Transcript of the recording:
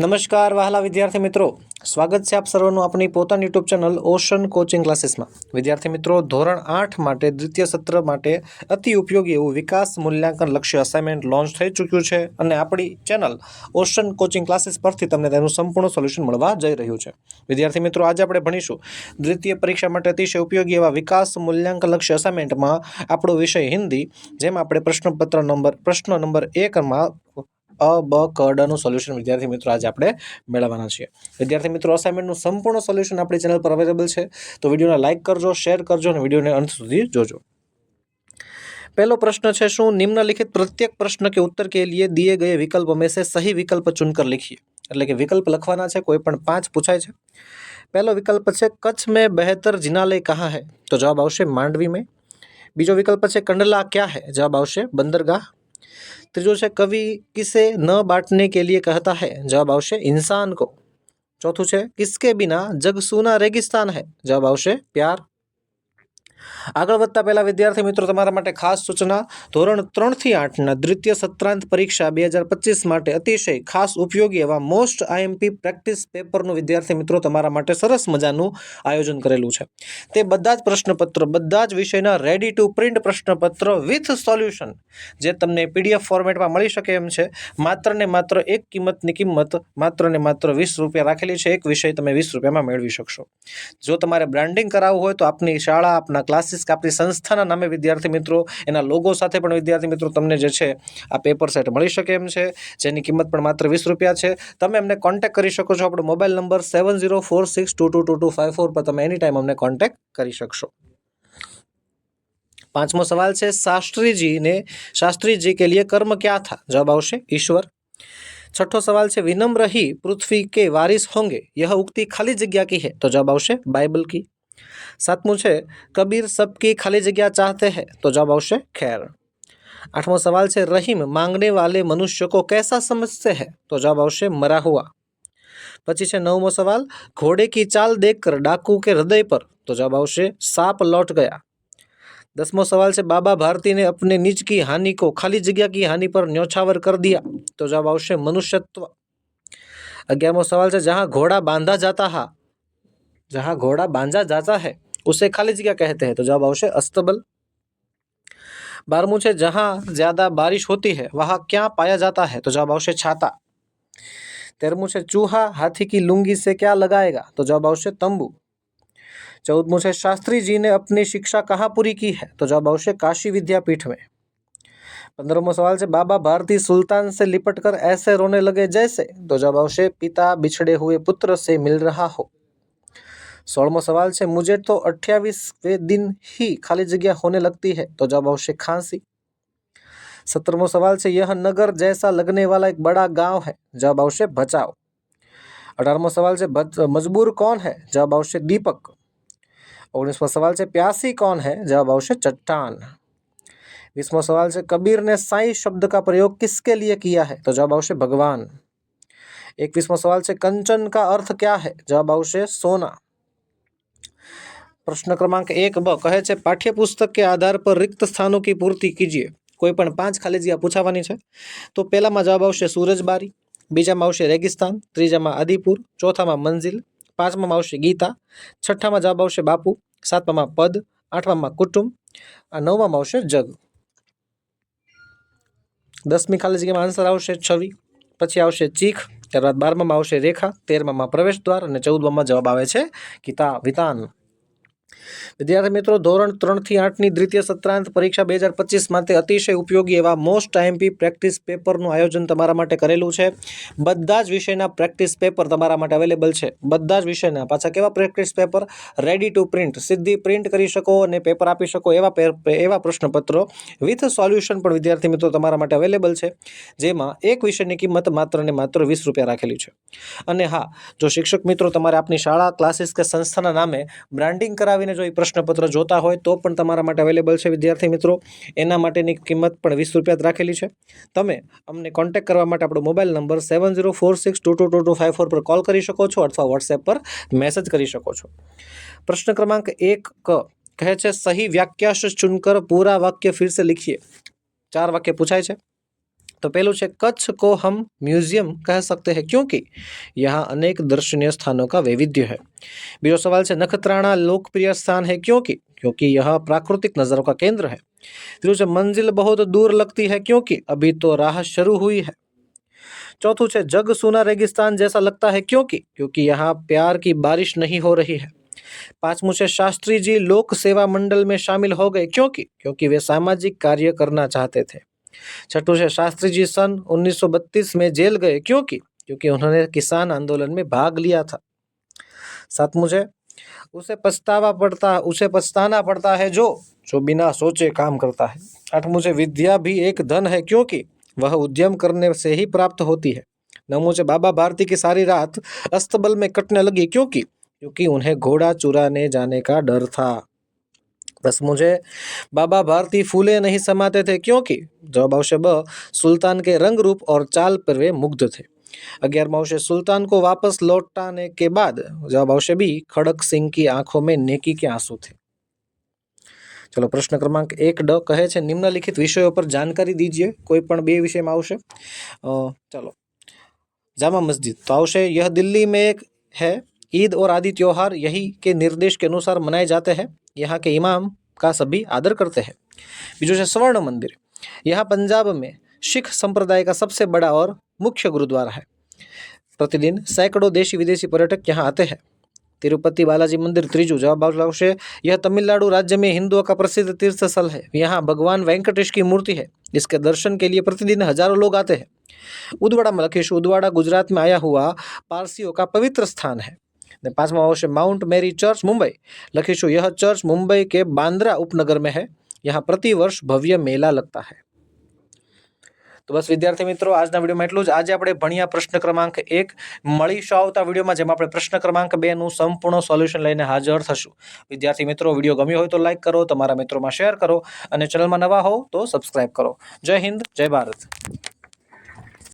નમસ્કાર વહાલા વિદ્યાર્થી મિત્રો. સ્વાગત છે આપ સર્વનું આપણી પોતાની યુટ્યુબ ચેનલ ઓશન કોચિંગ ક્લાસીસમાં. વિદ્યાર્થી મિત્રો, ધોરણ આઠ માટે દ્વિતીય સત્ર માટે અતિ ઉપયોગી એવું વિકાસ મૂલ્યાંકન લક્ષ્ય અસાઇનમેન્ટ લોન્ચ થઈ ચૂક્યું છે અને આપણી ચેનલ ઓશન કોચિંગ ક્લાસીસ પરથી તમને તેનું સંપૂર્ણ સોલ્યુશન મળવા જઈ રહ્યું છે. વિદ્યાર્થી મિત્રો, આજે આપણે ભણીશું દ્વિતીય પરીક્ષા માટે અતિશય ઉપયોગી એવા વિકાસ મૂલ્યાંકન લક્ષ્ય અસાઇનમેન્ટમાં આપણો વિષય હિન્દી, જેમાં આપણે પ્રશ્નપત્ર નંબર, પ્રશ્ન નંબર એકમાં અ બ ક ડ નું સોલ્યુશન વિદ્યાર્થી મિત્રો આજે આપણે મેળવવાના છીએ વિદ્યાર્થી મિત્રો અસાઇનમેન્ટનું સંપૂર્ણ સોલ્યુશન આપણી ચેનલ પર અવેલેબલ છે તો વિડીયોને લાઇક કરજો શેર કરજો અને વિડીયોને અંત સુધી જોજો पहला प्रश्न है शू निम्नलिखित प्रत्येक प्रश्न के उत्तर के लिए दिए गए विकल्प में से सही विकल्प चुनकर लिखिए એટલે કે વિકલ્પ લખવાના છે કોઈ પણ પાંચ પૂછાય છે પહેલો વિકલ્પ છે કચ્છ में बेहतर जिनालय कहाँ है તો જવાબ આવશે માંડવી में બીજો વિકલ્પ છે કંડલા क्या है જવાબ આવશે બંદરગાહ त्रिजोश कवि किसे न बांटने के लिए कहता है? जवाब आवश्य, इंसान को। चौथु छे किसके बिना जग सुना रेगिस्तान है? जवाब आवश्य, प्यार। આગળ વધતા પહેલાં વિદ્યાર્થી મિત્રો, તમારા માટે ખાસ સૂચના, ધોરણ ત્રણથી આઠના દ્વિતીય સત્રાંત પરીક્ષા બે હજાર પચીસ માટે અતિશય ખાસ ઉપયોગી એવા મોસ્ટ આઈએમપી પ્રેક્ટિસ પેપરનું વિદ્યાર્થી મિત્રો, તમારા માટે સરસ મજાનું આયોજન કરેલું છે. તે બધા જ પ્રશ્નપત્ર, બધા જ વિષયના રેડી ટુ પ્રિન્ટ પ્રશ્નપત્ર વિથ સોલ્યુશન જે તમને પીડીએફ ફોર્મેટમાં મળી શકે એમ છે. માત્ર ને માત્ર એક કિંમતની કિંમત, માત્ર ને માત્ર વીસ રૂપિયા રાખેલી છે. એક વિષય તમે વીસ રૂપિયામાં મેળવી શકશો. જો તમારે બ્રાન્ડિંગ કરાવવું હોય તો આપની શાળા, આપના ક્લાસીસ કે આપણી સંસ્થાના નામે વિદ્યાર્થી મિત્રો, એના લોગો સાથે પણ વિદ્યાર્થી મિત્રો તમને જે છે, આ પેપર સેટ મળી શકે એમ છે. જેની કિંમત પણ માત્ર વીસ રૂપિયા છે. તમે અમને કોન્ટેક કરી શકો છો. આપણો mobile number seven zero four six two two two two five four પર તમે એની ટાઈમ અમને કોન્ટેક્ટ કરી શકશો. પાંચમો સવાલ છે, શાસ્ત્રીજીને, શાસ્ત્રીજી કે લીએ કર્મ ક્યાં થા? જવાબ આવશે, ઈશ્વર. છઠ્ઠો સવાલ છે, વિનમ્ર રહી પૃથ્વી કે વારિસ હોંગે? યહ ઉક્તિ ખાલી જગ્યા કી હે? તો જવાબ આવશે, બાઇબલ કી. सात मुझे, कबीर सबकी खाली जगह चाहते हैं तो जवाब अवश्य, खैर। आठवां सवाल से रहीम मांगने वाले मनुष्य को कैसा समझते हैं? तो जवाब अवश्य, मरा हुआ। पच्चीस नौवां सवाल, घोड़े की चाल देखकर डाकू के हृदय पर तो जवाब अवश्य, साप लौट गया। दसवां सवाल से बाबा भारती ने अपने निज की हानि को, खाली जगह की हानि पर न्योछावर कर दिया तो जवाब अवश्य, मनुष्यत्व। अग्यारहवा सवाल से जहाँ घोड़ा बांधा जाता है जहाँ घोड़ा बांधा जाता है, उसे खाली जगह कहते हैं। तो जवाब आवश्य अस्तबल। बारहमू है जहाँ ज़्यादा बारिश होती है, वहाँ क्या पाया जाता है? तो जवाब आवश्य छाता। तेरहमू है चूहा, हाथी की लुंगी से क्या लगाएगा? तो जवाब आवश्य तंबू। चौदमू है शास्त्री जी ने अपनी शिक्षा कहाँ पूरी की है? तो जवाब आवश्य काशी विद्यापीठ में। पंद्रहमो सवाल से, बाबा भारती सुल्तान से लिपट कर ऐसे रोने लगे जैसे? तो जवाब आवश्य पिता बिछड़े हुए पुत्र से मिल रहा हो। सोलमो सवाल से मुझे तो अट्ठाईसवें दिन ही खाली जगह होने लगती है तो जवाब अवश्य खांसी। सत्रहवों सवाल से यह नगर जैसा लगने वाला एक बड़ा गाँव है जवाब अवश्य बचाओ अठारहवों सवाल से मजबूर कौन है जवाब अवश्य दीपक। उन्नीसवा सवाल से प्यासी कौन है जवाब अवश्य चट्टान। बीसवा सवाल से कबीर ने साई शब्द का प्रयोग किसके लिए किया है तो जवाब अवश्य भगवान। इक्कीसवा सवाल से कंचन का अर्थ क्या है जवाब अवश्य सोना। પ્રશ્ન ક્રમાંક એક બ કહે છે, પાઠ્યપુસ્તક કે આધાર પર રિક્ત સ્થાનો કી પૂર્તિ કીજીએ. કોઈ પણ પાંચ ખાલી જગ્યા પૂછાવાની છે. તો પહેલામાં જવાબ આવશે સૂરજબારી બીજામાં આવશે રેગિસ્તાન, ત્રીજામાં આદિપુર, ચોથામાં મંઝિલ, પાંચમામાં આવશે ગીતા, છઠ્ઠામાં જવાબ આવશે બાપુ, સાતમામાં પદ, આઠમામાં કુટુંબ, આ નવમામાં આવશે જગ. દસમી ખાલી જગ્યામાં આન્સર આવશે છવી, પછી આવશે ચીખ, ત્યારબાદ બારમામાં આવશે રેખા, તેરમામાં પ્રવેશ દ્વાર અને ચૌદમામાં જવાબ આવે છે કિતા વિતાન. વિદ્યાર્થી મિત્રો, ધોરણ ત્રણથી આઠની દ્વિતીય સત્રાંત પરીક્ષા બે હજાર પચીસ માટે અતિશય ઉપયોગી એવા મોસ્ટ આઈએમપી પ્રેક્ટિસ પેપરનું આયોજન તમારા માટે કરેલું છે. બધા જ વિષયના પ્રેક્ટિસ પેપર તમારા માટે અવેલેબલ છે. બધા જ વિષયના. પાછા કેવા practice paper ready to print સીધી પ્રિન્ટ કરી શકો અને પેપર આપી શકો એવા એવા પ્રશ્નપત્રો વિથ સોલ્યુશન પણ વિદ્યાર્થી મિત્રો તમારા માટે અવેલેબલ છે. જેમાં એક વિષયની કિંમત માત્ર ને માત્ર વીસ રૂપિયા રાખેલી છે. અને હા, જો શિક્ષક મિત્રો તમારે આપની શાળા ક્લાસીસ કે સંસ્થાના નામે બ્રાન્ડિંગ કરાવીને અને જો એ પ્રશ્નપત્ર જોતા હોય તો પણ તમારા માટે અવેલેબલ છે, વિદ્યાર્થી મિત્રો. એના માટેની કિંમત પણ વીસ રૂપિયા રાખેલી છે. તમે અમને કોન્ટેક કરવા માટે આપણો mobile number seven zero four six two two two two five four પર કોલ કરી શકો છો અથવા વોટ્સએપ પર મેસેજ કરી શકો છો. પ્રશ્ન ક્રમાંક એક ક કહે છે, સહી વાક્યાશ ચુનકર પૂરા વાક્ય ફિરસે લિખીએ. ચાર વાક્ય પૂછાય છે. तो पहलू છે कच्छ को हम म्यूजियम कह सकते हैं क्योंकि यहाँ अनेक दर्शनीय स्थानों का वैविध्य है बीजो सवाल છે नखत्राणा लोकप्रिय स्थान है क्योंकि क्योंकि यह प्राकृतिक नज़रों का केंद्र है तीसरू છે मंजिल बहुत दूर लगती है क्योंकि अभी तो राह शुरू हुई है चौथू છે जग सुना रेगिस्तान जैसा लगता है क्योंकि क्योंकि यहाँ प्यार की बारिश नहीं हो रही है पांचवू છે शास्त्री जी लोक सेवा मंडल में शामिल हो गए क्योंकि क्योंकि वे सामाजिक कार्य करना चाहते थे छठू है शास्त्री जी सन 1932 में जेल गए। क्योंकि क्योंकि उन्होंने किसान आंदोलन में भाग लिया था। सातवू है उसे पछतावा पड़ता, उसे पछताना पड़ता है जो जो बिना सोचे काम करता है। आठवू है विद्या भी एक धन है क्योंकि वह उद्यम करने से ही प्राप्त होती है। नवमू मुझे बाबा भारती की सारी रात अस्तबल में कटने लगी क्योंकि क्योंकि उन्हें घोड़ा चुराने जाने का डर था। बस मुझे बाबा भारती फूले नहीं समाते थे, क्योंकि जवाब अवश्य ब, सुल्तान के रंग रूप और चाल पर वे मुग्ध थे। अग्यारवश्य सुल्तान को वापस लौटाने के बाद जवाब अवश्य भी, खड़क सिंह की आँखों में नेकी के आँसू थे। चलो, प्रश्न क्रमांक एक ड कहे छे, निम्नलिखित विषयों पर जानकारी दीजिए, कोई पण बे विषय में आवशे चलो, जामा मस्जिद तो आवशे यह दिल्ली में एक है, ईद और आदि त्योहार यही के निर्देश के अनुसार मनाए जाते हैं। यहाँ के इमाम का सभी आदर करते हैं। बीजू है स्वर्ण मंदिर। यहाँ पंजाब में सिख संप्रदाय का सबसे बड़ा और मुख्य गुरुद्वारा है। प्रतिदिन सैकड़ों देशी विदेशी पर्यटक यहाँ आते हैं। तिरुपति बालाजी मंदिर त्रिजू जवाब आवश्य यह तमिलनाडु राज्य में हिंदुओं का प्रसिद्ध तीर्थ स्थल है। यहाँ भगवान वेंकटेश की मूर्ति है। इसके दर्शन के लिए प्रतिदिन हज़ारों लोग आते हैं। उदवाड़ा में लखीशु उदवाड़ा, गुजरात में आया हुआ पारसियों का पवित्र स्थान है। ने पांचवा आवश्य माउंट मेरी चर्च मुंबई लखीशु यह चर्च मुंबई के बांद्रा उपनगर में है यहाँ प्रति वर्ष भव्य मेला लगता है તો બસ વિદ્યાર્થી મિત્રો આજના વિડીયોમાં એટલું જ આજે આપણે ભણ્યા પ્રશ્ન ક્રમાંક એક મળીશું આવતા વિડીયોમાં જેમાં આપણે પ્રશ્ન ક્રમાંક બેનું સંપૂર્ણ સોલ્યુશન લઈને હાજર થશું વિદ્યાર્થી મિત્રો વિડીયો ગમ્યો હોય તો લાઈક કરો તમારા મિત્રોમાં શેર કરો અને ચેનલમાં નવા હો તો સબસ્ક્રાઈબ કરો જય હિન્દ જય ભારત